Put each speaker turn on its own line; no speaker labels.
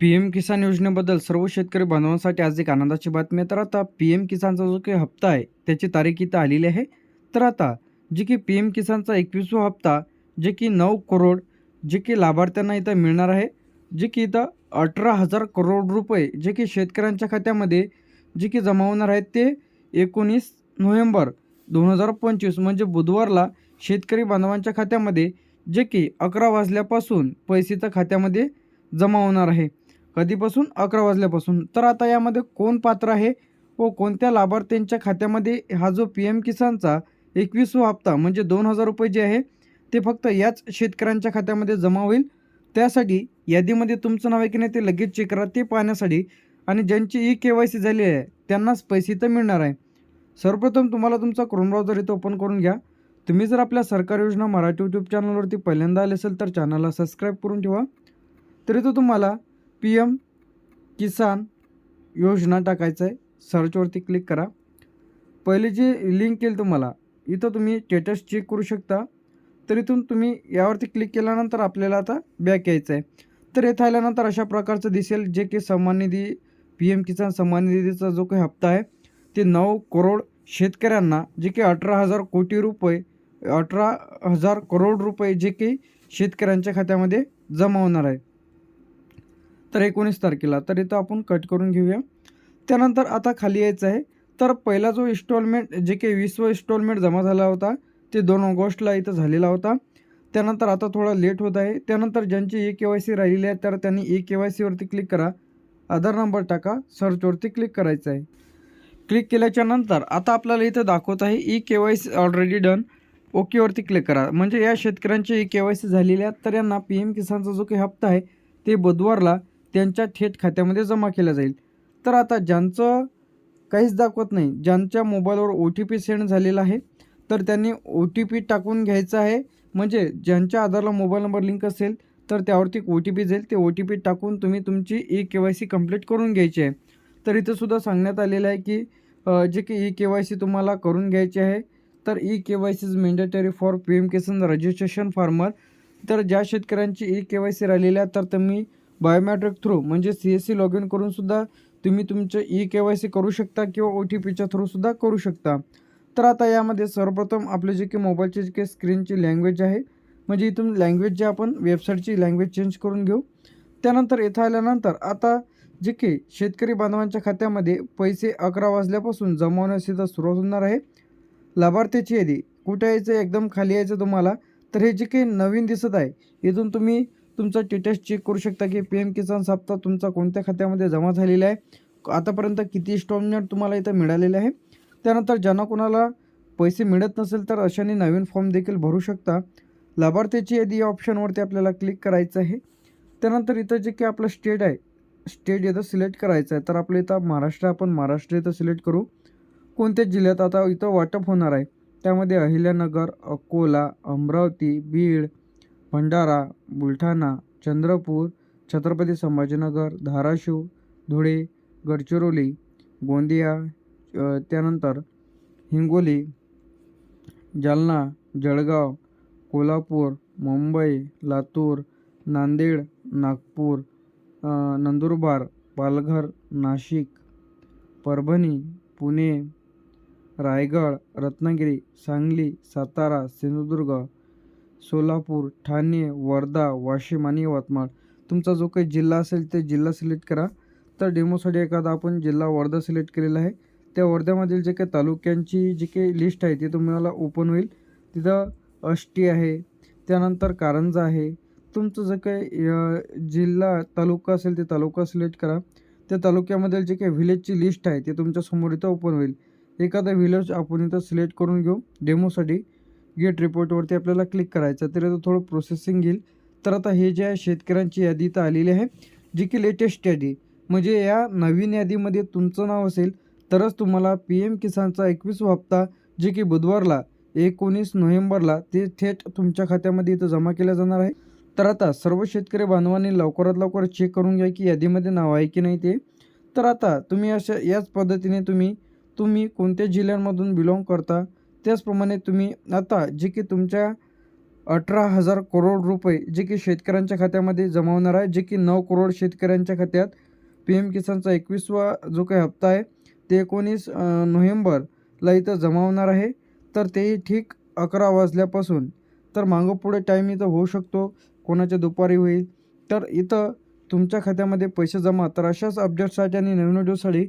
P M किसान योजनेबद्दल सर्व शेतकरी बांधवांसाठी आज एक आनंदाची बातमी आहे. तर आता पी एम किसानचा जो काही हप्ता आहे त्याची तारीख इथं आलेली आहे. तर आता जे की पी एम किसानचा एकवीसवा हप्ता जे की नऊ करोड जे की लाभार्थ्यांना इथं मिळणार आहे. जे की इथं अठरा हजार करोड रुपये जे की शेतकऱ्यांच्या खात्यामध्ये जे की जमा होणार आहेत ते एकोणीस नोव्हेंबर दोन हजार पंचवीस म्हणजे बुधवारला शेतकरी बांधवांच्या खात्यामध्ये जे की अकरा वाजल्यापासून पैसे तर खात्यामध्ये जमा होणार आहे. कधीपासून? अकरा वाजल्यापासून. तर आता यामध्ये कोण पात्र आहे व कोणत्या लाभार्थ्यांच्या खात्यामध्ये हा जो पी एम किसानचा एकवीसवा हप्ता म्हणजे दोन हजार रुपये जे आहे ते फक्त याच शेतकऱ्यांच्या खात्यामध्ये जमा होईल? त्यासाठी यादीमध्ये तुमचं नाव आहे की नाही ते लगेच चेक करा. ते पाहण्यासाठी आणि ज्यांची ई के वाय सी झाली आहे त्यांनाच पैसे तर मिळणार आहे. सर्वप्रथम तुम्हाला तुमचा क्रोम ब्राउझर इथं ओपन करून घ्या. तुम्ही जर आपल्या सरकारी योजना मराठी यूट्यूब चॅनलवरती पहिल्यांदा आले असेल तर चॅनलला सबस्क्राईब करून ठेवा. तरी तो तुम्हाला पी एम किसान योजना टाकायचं आहे. सर्चवरती क्लिक करा. पहिले जी लिंक येईल तुम्हाला इथं तुम्ही स्टेटस चेक करू शकता. तर इथून तुम्ही यावरती क्लिक केल्यानंतर आपल्याला आता बॅक यायचं आहे. तर येथे आल्यानंतर अशा प्रकारचं दिसेल जे की सन्मान निधी पी एम किसान सन्मान निधीचा जो काही हप्ता आहे ते नऊ करोड शेतकऱ्यांना जे की अठरा हजार कोटी रुपये अठरा हजार करोड रुपये जे की शेतकऱ्यांच्या खात्यामध्ये जमा होणार आहे. तर एकोणीस तारखेला. तर इथं आपण कट करून घेऊया. त्यानंतर आता खाली यायचं आहे. तर पहिला जो इन्स्टॉलमेंट जे काही वीसवा इन्स्टॉलमेंट जमा झाला होता ते दोन ऑगस्टला इथं झालेला होता. त्यानंतर आता थोडा लेट होत आहे. त्यानंतर ज्यांची ए के वाय सी राहिलेली आहे तर त्यांनी ई के वाय सीवरती क्लिक करा. आधार नंबर टाका. सर्चवरती क्लिक करायचं आहे. क्लिक केल्याच्यानंतर आता आपल्याला इथं दाखवत आहे E K Y C already done ओकेवरती click करा. म्हणजे या शेतकऱ्यांची ई के वाय सी झालेली आहे तर यांना पी एम किसानचा जो काही हप्ता आहे ते बुधवारला त्यांच्या थेट खात्यामध्ये जमा केला जाईल. तर आता ज्यांचं काहीच दाखवत नाही ज्यांच्या मोबाईलवर ओ टी पी सेंड झालेला आहे तर त्यांनी ओ टी पी टाकून घ्यायचा आहे. म्हणजे ज्यांच्या आधारला मोबाईल नंबर लिंक असेल तर त्यावरती ओ टी पी जाईल. ते ओ टी पी टाकून तुम्ही तुमची E K Y C complete करून घ्यायची आहे. तर इथंसुद्धा सांगण्यात आलेलं आहे की जे की ई के वाय सी तुम्हाला करून घ्यायची आहे तर E K Y C is mandatory for P M Kisan registration farmer तर ज्या शेतकऱ्यांची ई के वाय सी राहिलेली आहे तर तुम्ही बायोमॅट्रिक थ्रू म्हणजे C S C log in करूनसुद्धा तुम्ही तुमचं ई के वाय सी करू शकता किंवा ओ टी पीच्या थ्रूसुद्धा करू शकता. तर आता यामध्ये सर्वप्रथम आपले जे की मोबाईलचे जे काही स्क्रीनची लँग्वेज आहे म्हणजे इथून लँग्वेज जे आपण वेबसाईटची लँग्वेज चेंज करून घेऊ. त्यानंतर इथं आल्यानंतर आता जे की शेतकरी बांधवांच्या खात्यामध्ये पैसे अकरा वाजल्यापासून जमवण्यास सुद्धा सुरुवात होणार आहे. लाभार्थ्याची यादी कुठे यायचं एकदम खाली यायचं तुम्हाला तर हे जे काही नवीन दिसत आहे इथून तुम्ही तुमचा स्टेटस चेक करू शकता की पी एम किसान हप्ता तुमचा कोणत्या खात्यामध्ये जमा झालेला आहे? आतापर्यंत किती इन्स्टॉलमेंट तुम्हाला इथं मिळालेले आहे? त्यानंतर ज्यांना कोणाला पैसे मिळत नसेल तर अशाने नवीन फॉर्म देखील भरू शकता. लाभार्थ्याची यादी या ऑप्शनवरती आपल्याला क्लिक करायचं आहे. त्यानंतर इथं जे काही आपलं स्टेट आहे स्टेट इथं सिलेक्ट करायचं आहे. तर आपलं इथं महाराष्ट्र आपण महाराष्ट्र इथं सिलेक्ट करू. कोणत्या जिल्ह्यात आता इथं वाटप होणार आहे? त्यामध्ये अहिल्यानगर अकोला अमरावती बीड भंडारा बुलढाणा चंद्रपूर छत्रपती संभाजीनगर धाराशिव धुळे गडचिरोली गोंदिया त्यानंतर हिंगोली जालना जळगाव कोल्हापूर मुंबई लातूर नांदेड नागपूर नंदुरबार पालघर नाशिक परभणी पुणे रायगड रत्नागिरी सांगली सातारा सिंधुदुर्ग सोलापूर ठाणे वर्धा वाशिम आणि यवतमाळ. तुमचा जो काही जिल्हा असेल ते जिल्हा सिलेक्ट करा. तर डेमोसाठी एखादा आपण जिल्हा वर्धा सिलेक्ट केलेला आहे. त्या वर्ध्यामधील जे काही तालुक्यांची जी काही लिस्ट आहे ती तुम्हाला ओपन होईल. तिथं अष्टी आहे त्यानंतर कारंजा आहे. तुमचं जे काही जिल्हा तालुका असेल ते तालुका सिलेक्ट करा. त्या तालुक्यामधील जे काही व्हिलेजची लिस्ट आहे ते तुमच्यासमोर इथं ओपन होईल. एखादा व्हिलेज आपण इथं सिलेक्ट करून घेऊ डेमोसाठी. गेट रिपोर्टवरती आपल्याला क्लिक करायचं तर इथं थोडं प्रोसेसिंग घेईल तर आता हे जे आहे शेतकऱ्यांची यादी इथं आलेली आहे जी की लेटेस्ट यादी. म्हणजे या नवीन यादीमध्ये तुमचं नाव असेल तरच तुम्हाला पी एम किसानचा एकवीसवा हप्ता जे की बुधवारला एकोणीस नोव्हेंबरला ते थेट तुमच्या खात्यामध्ये इथं जमा केला जाणार आहे. तर आता सर्व शेतकरी बांधवांनी लवकरात लवकर चेक करून घ्या की यादीमध्ये नाव आहे की नाही ते. तर आता तुम्ही अशा याच पद्धतीने तुम्ही तुम्ही कोणत्या जिल्ह्यांमधून बिलॉंग करता त्याचप्रमाणे तुम्ही आता जे की तुमच्या अठरा हजार करोड रुपये जे की शेतकऱ्यांच्या खात्यामध्ये जमा होणार आहे जे की नऊ करोड शेतकऱ्यांच्या खात्यात पी एम किसानचा एकवीसवा जो काही हप्ता आहे ते एकोणीस नोव्हेंबरला इथं जमा होणार आहे. तर तेही ठीक अकरा वाजल्यापासून. तर मागं पुढे टाईम इथं होऊ शकतो कोणाच्या दुपारी होईल. तर इथं तुमच्या खात्यामध्ये पैसे जमा. तर अशाच अपडेट्ससाठी आणि नवीन व्हिडिओसाठी